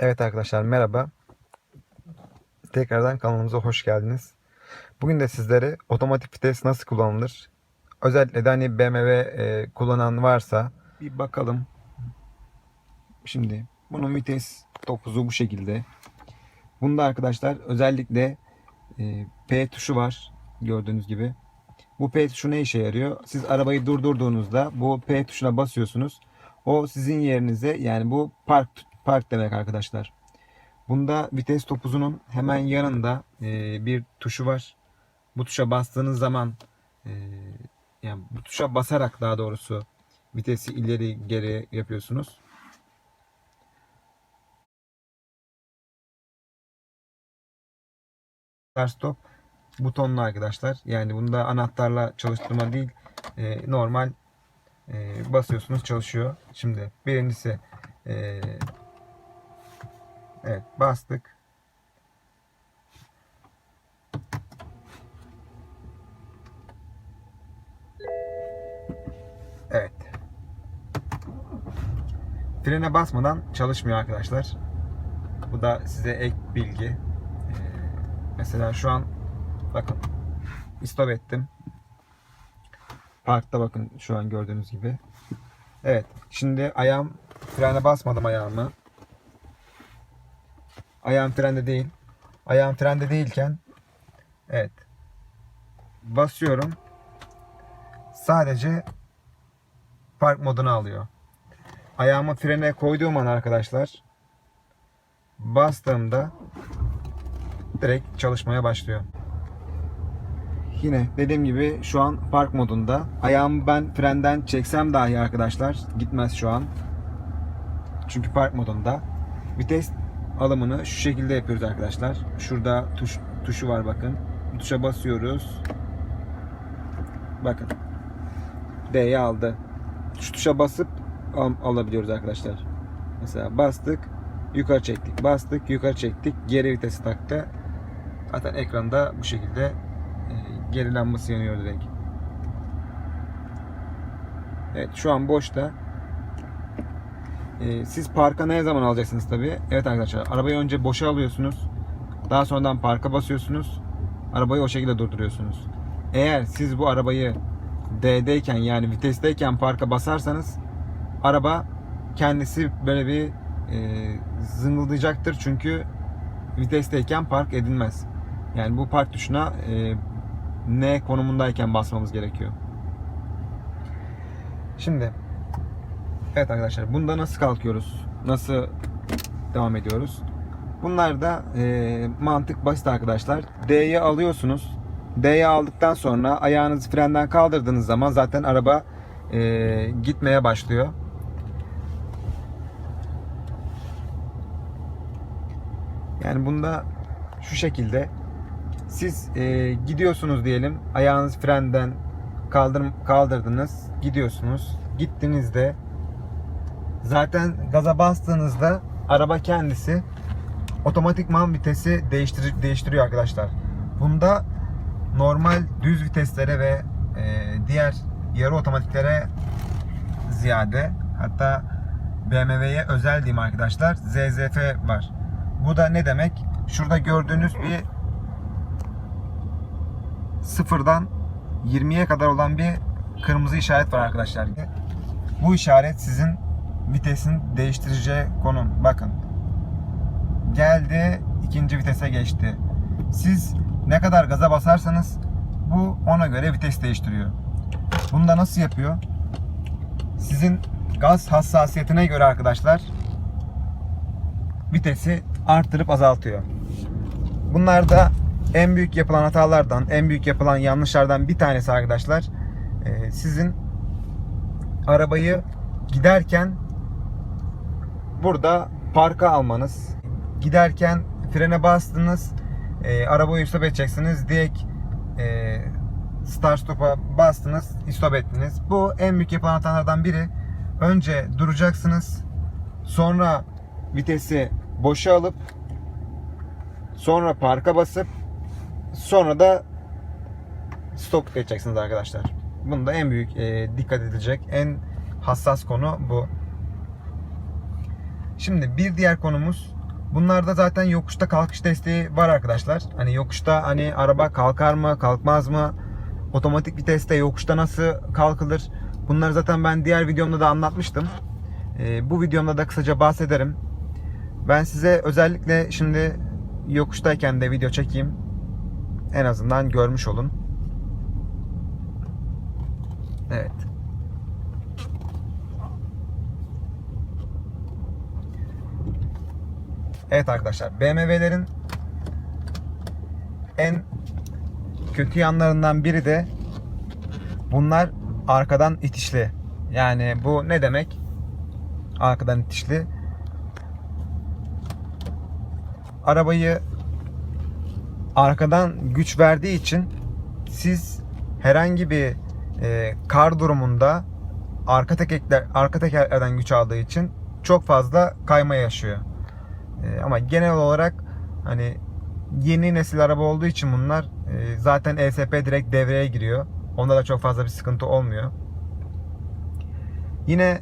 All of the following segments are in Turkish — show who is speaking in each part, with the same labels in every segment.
Speaker 1: Evet arkadaşlar merhaba. Tekrardan kanalımıza hoş geldiniz. Bugün de sizlere otomatik vites nasıl kullanılır? Özellikle de hani BMW e, kullanan varsa bir bakalım. Şimdi bunun vites topuzu bu şekilde. Bunda arkadaşlar özellikle e, P tuşu var gördüğünüz gibi. Bu P tuşu ne işe yarıyor? Siz arabayı durdurduğunuzda bu P tuşuna basıyorsunuz. O sizin yerinize yani bu park park demek arkadaşlar. Bunda vites topuzunun hemen yanında e, bir tuşu var. Bu tuşa bastığınız zaman e, yani bu tuşa basarak daha doğrusu vitesi ileri geri yapıyorsunuz. Start stop butonlu arkadaşlar. Yani bunda anahtarla çalıştırma değil e, normal e, basıyorsunuz çalışıyor. Şimdi birincisi e, evet bastık. Evet. Frene basmadan çalışmıyor arkadaşlar. Bu da size ek bilgi. Ee, mesela şu an bakın stop ettim. Parkta bakın şu an gördüğünüz gibi. Evet. Şimdi ayağım frene basmadım ayağımı. Ayağım frende değil. Ayağım frende değilken evet. Basıyorum. Sadece park modunu alıyor. Ayağımı frene koyduğum an arkadaşlar bastığımda direkt çalışmaya başlıyor. Yine dediğim gibi şu an park modunda. Ayağımı ben frenden çeksem dahi arkadaşlar gitmez şu an. Çünkü park modunda. Vites alımını şu şekilde yapıyoruz arkadaşlar. Şurada tuş tuşu var bakın. Tuşa basıyoruz. Bakın. D'yi aldı. Şu tuşa basıp al- alabiliyoruz arkadaşlar. Mesela bastık, yukarı çektik. Bastık, yukarı çektik. Geri vitesi taktı. Zaten ekranda bu şekilde e, geri yanıyor direkt. Evet şu an boşta. E, siz parka ne zaman alacaksınız tabi? Evet arkadaşlar arabayı önce boşa alıyorsunuz. Daha sonradan parka basıyorsunuz. Arabayı o şekilde durduruyorsunuz. Eğer siz bu arabayı D'deyken yani vitesteyken parka basarsanız araba kendisi böyle bir e, zıngıldayacaktır çünkü vitesteyken park edilmez. Yani bu park tuşuna e, N konumundayken basmamız gerekiyor. Şimdi evet arkadaşlar bunda nasıl kalkıyoruz? Nasıl devam ediyoruz? Bunlar da e, mantık basit arkadaşlar. D'yi alıyorsunuz. D'yi aldıktan sonra ayağınızı frenden kaldırdığınız zaman zaten araba e, gitmeye başlıyor. Yani bunda şu şekilde siz e, gidiyorsunuz diyelim ayağınız frenden kaldır, kaldırdınız gidiyorsunuz gittiğinizde zaten gaza bastığınızda araba kendisi otomatikman vitesi değiştir değiştiriyor arkadaşlar. Bunda normal düz viteslere ve e, diğer yarı otomatiklere ziyade hatta BMW'ye özel diyeyim arkadaşlar ZZF var. Bu da ne demek? Şurada gördüğünüz bir sıfırdan 20'ye kadar olan bir kırmızı işaret var arkadaşlar. Bu işaret sizin vitesin değiştireceği konum. Bakın. Geldi ikinci vitese geçti. Siz ne kadar gaza basarsanız bu ona göre vites değiştiriyor. Bunu da nasıl yapıyor? Sizin gaz hassasiyetine göre arkadaşlar vitesi arttırıp azaltıyor. Bunlar da en büyük yapılan hatalardan, en büyük yapılan yanlışlardan bir tanesi arkadaşlar. Ee, sizin arabayı giderken burada parka almanız. Giderken frene bastınız, e, arabayı stop edeceksiniz. Direkt e, start stop'a bastınız, stop ettiniz. Bu en büyük yapılan hatalardan biri. Önce duracaksınız. Sonra vitesi boşa alıp sonra parka basıp sonra da stop edeceksiniz arkadaşlar. Bunda en büyük e, dikkat edilecek en hassas konu bu. Şimdi bir diğer konumuz Bunlarda zaten yokuşta kalkış desteği var arkadaşlar. Hani yokuşta hani araba kalkar mı, kalkmaz mı? Otomatik viteste yokuşta nasıl kalkılır? Bunları zaten ben diğer videomda da anlatmıştım. Ee, bu videomda da kısaca bahsederim. Ben size özellikle şimdi yokuştayken de video çekeyim. En azından görmüş olun. Evet. Evet arkadaşlar BMW'lerin en kötü yanlarından biri de bunlar arkadan itişli. Yani bu ne demek? Arkadan itişli. Arabayı arkadan güç verdiği için siz herhangi bir e, kar durumunda arka tekerler arka tekerlerden güç aldığı için çok fazla kayma yaşıyor. Ama genel olarak hani yeni nesil araba olduğu için bunlar e, zaten ESP direkt devreye giriyor. Onda da çok fazla bir sıkıntı olmuyor. Yine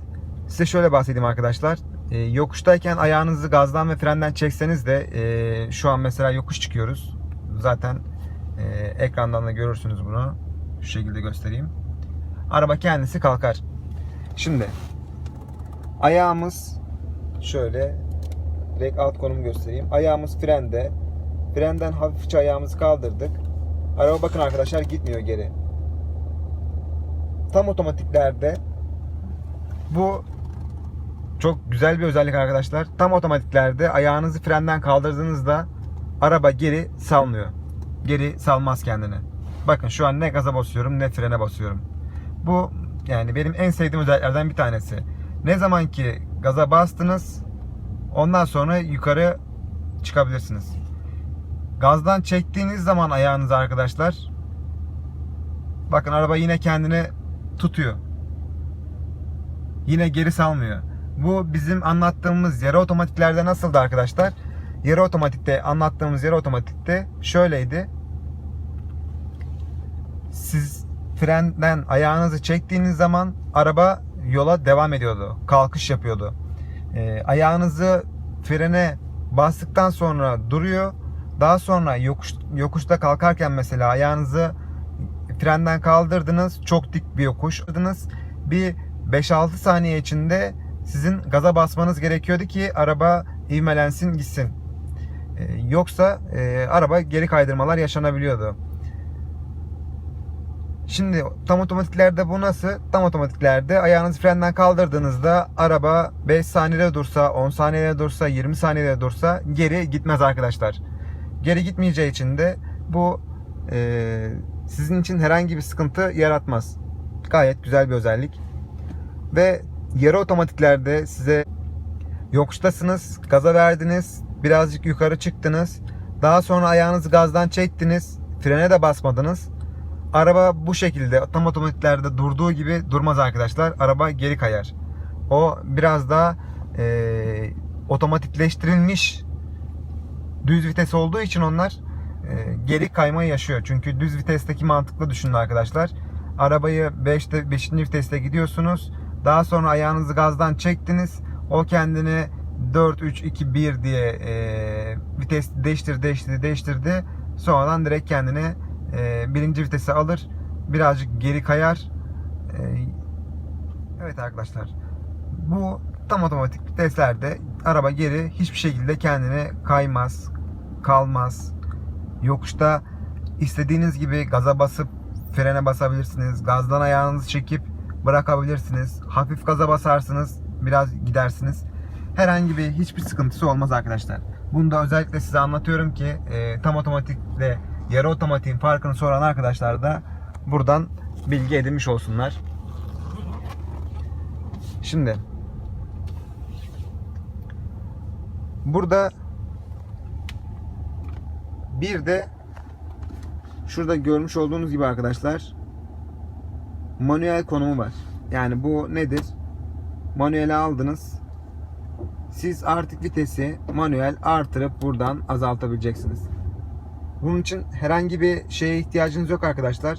Speaker 1: size şöyle bahsedeyim arkadaşlar. E, yokuştayken ayağınızı gazdan ve frenden çekseniz de e, şu an mesela yokuş çıkıyoruz. Zaten e, ekrandan da görürsünüz bunu. Şu şekilde göstereyim. Araba kendisi kalkar. Şimdi ayağımız şöyle direkt alt konumu göstereyim. Ayağımız frende. Frenden hafifçe ayağımızı kaldırdık. Araba bakın arkadaşlar gitmiyor geri. Tam otomatiklerde bu çok güzel bir özellik arkadaşlar. Tam otomatiklerde ayağınızı frenden kaldırdığınızda araba geri salmıyor. Geri salmaz kendini. Bakın şu an ne gaza basıyorum ne frene basıyorum. Bu yani benim en sevdiğim özelliklerden bir tanesi. Ne zaman ki gaza bastınız ondan sonra yukarı çıkabilirsiniz. Gazdan çektiğiniz zaman ayağınızı arkadaşlar bakın araba yine kendini tutuyor. Yine geri salmıyor. Bu bizim anlattığımız yarı otomatiklerde nasıldı arkadaşlar? Yarı otomatikte anlattığımız yarı otomatikte şöyleydi. Siz frenden ayağınızı çektiğiniz zaman araba yola devam ediyordu. Kalkış yapıyordu. Ee, ayağınızı frene bastıktan sonra duruyor. Daha sonra yokuş, yokuşta kalkarken mesela ayağınızı frenden kaldırdınız. Çok dik bir yokuş. Bir 5-6 saniye içinde sizin gaza basmanız gerekiyordu ki araba ivmelensin gitsin. Ee, yoksa e, araba geri kaydırmalar yaşanabiliyordu. Şimdi tam otomatiklerde bu nasıl? Tam otomatiklerde ayağınızı frenden kaldırdığınızda araba 5 saniyede dursa, 10 saniyede dursa, 20 saniyede dursa geri gitmez arkadaşlar. Geri gitmeyeceği için de bu e, sizin için herhangi bir sıkıntı yaratmaz. Gayet güzel bir özellik. Ve yarı otomatiklerde size yokuştasınız, gaza verdiniz, birazcık yukarı çıktınız. Daha sonra ayağınızı gazdan çektiniz, frene de basmadınız. Araba bu şekilde tam otomatiklerde durduğu gibi durmaz arkadaşlar. Araba geri kayar. O biraz daha e, otomatikleştirilmiş düz vites olduğu için onlar e, geri kayma yaşıyor. Çünkü düz vitesteki mantıklı düşünün arkadaşlar. Arabayı 5'te 5. viteste gidiyorsunuz. Daha sonra ayağınızı gazdan çektiniz. O kendini 4 3 2 1 diye e, vites değiştir değiştirdi değiştirdi. Sonradan direkt kendini e, birinci vitese alır. Birazcık geri kayar. E, evet arkadaşlar. Bu tam otomatik viteslerde araba geri hiçbir şekilde kendini kaymaz, kalmaz. Yokuşta istediğiniz gibi gaza basıp frene basabilirsiniz. Gazdan ayağınızı çekip bırakabilirsiniz. Hafif gaza basarsınız, biraz gidersiniz. Herhangi bir hiçbir sıkıntısı olmaz arkadaşlar. Bunu da özellikle size anlatıyorum ki e, tam otomatikle yarı otomatiğin farkını soran arkadaşlar da buradan bilgi edinmiş olsunlar. Şimdi burada bir de şurada görmüş olduğunuz gibi arkadaşlar manuel konumu var. Yani bu nedir? Manuele aldınız. Siz artık vitesi manuel artırıp buradan azaltabileceksiniz. Bunun için herhangi bir şeye ihtiyacınız yok arkadaşlar.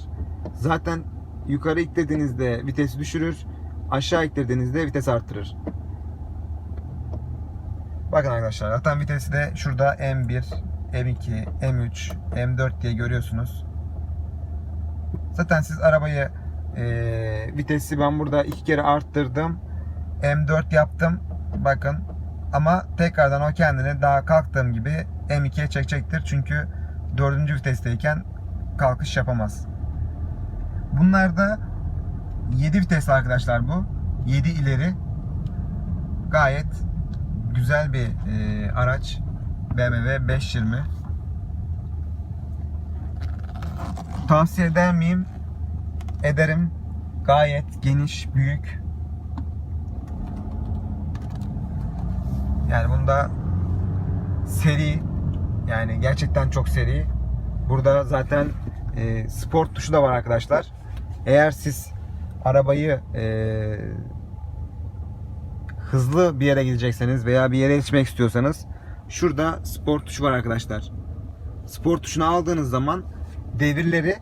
Speaker 1: Zaten yukarı itlediğinizde vitesi düşürür. Aşağı itlediğinizde vites artırır. Bakın arkadaşlar atan vitesi de şurada M1, M2, M3, M4 diye görüyorsunuz. Zaten siz arabayı eee, vitesi ben burada iki kere arttırdım. M4 yaptım. Bakın. Ama tekrardan o kendini daha kalktığım gibi M2'ye çekecektir. Çünkü dördüncü vitesteyken kalkış yapamaz. Bunlar da 7 vitesli arkadaşlar bu. 7 ileri. Gayet güzel bir e, araç. BMW 520. Tavsiye eder miyim? Ederim. Gayet geniş, büyük. Yani bunda seri yani gerçekten çok seri. Burada zaten e, sport tuşu da var arkadaşlar. Eğer siz arabayı e, hızlı bir yere gidecekseniz veya bir yere yetişmek istiyorsanız şurada spor tuşu var arkadaşlar. Spor tuşunu aldığınız zaman devirleri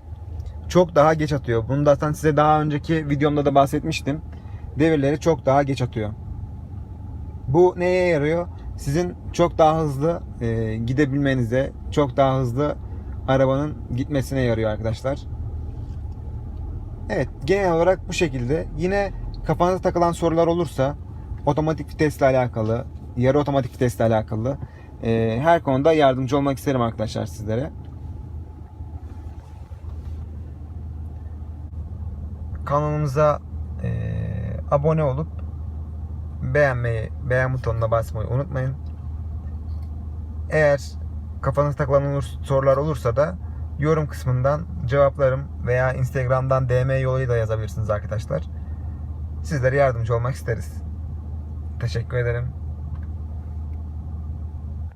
Speaker 1: çok daha geç atıyor. Bunu da zaten size daha önceki videomda da bahsetmiştim. Devirleri çok daha geç atıyor. Bu neye yarıyor? Sizin çok daha hızlı e, gidebilmenize, çok daha hızlı arabanın gitmesine yarıyor arkadaşlar. Evet, genel olarak bu şekilde. Yine kafanıza takılan sorular olursa otomatik vitesle alakalı, yarı otomatik vitesle alakalı e, her konuda yardımcı olmak isterim arkadaşlar sizlere. Kanalımıza e, abone olup beğenmeyi, beğen butonuna basmayı unutmayın. Eğer kafanıza takılan sorular olursa da yorum kısmından cevaplarım veya Instagram'dan DM yoluyla yazabilirsiniz arkadaşlar. Sizlere yardımcı olmak isteriz. Teşekkür ederim.